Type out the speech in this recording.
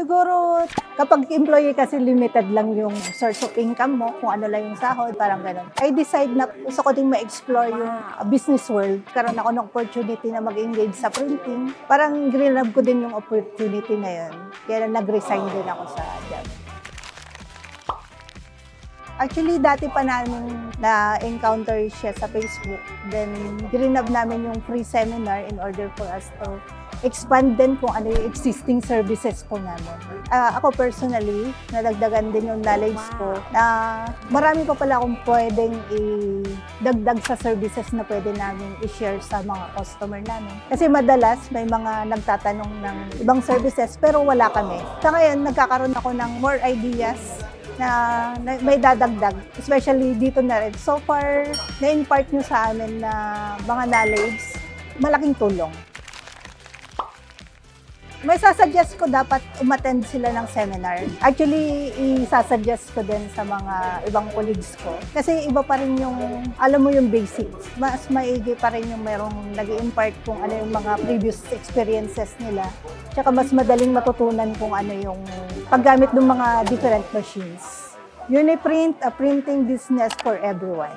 Siguro, kapag employee kasi limited lang yung source of income mo, kung ano lang yung sahod, parang ganun. I decide na gusto ko din ma-explore yung uh, business world. Karoon ako ng opportunity na mag-engage sa printing. Parang grinab ko din yung opportunity na yun. Kaya nag-resign din ako sa job. Actually, dati pa namin na-encounter siya sa Facebook. Then, grinab namin yung free seminar in order for us to expand din kung ano yung existing services po namin. Ah, ako personally, nadagdagan din yung knowledge ko na marami pa pala akong pwedeng i-dagdag sa services na pwede namin i-share sa mga customer namin. Kasi madalas may mga nagtatanong ng ibang services pero wala kami. Sa ngayon, nagkakaroon ako ng more ideas na, na may dadagdag, especially dito na rin. So far, na-impart nyo sa amin na mga knowledge, malaking tulong. May sasuggest ko dapat umattend sila ng seminar. Actually, isasuggest ko din sa mga ibang colleagues ko. Kasi iba pa rin yung, alam mo yung basics. Mas maigi pa rin yung merong nag impart kung ano yung mga previous experiences nila. Tsaka mas madaling matutunan kung ano yung paggamit ng mga different machines. Uniprint, a printing business for everyone.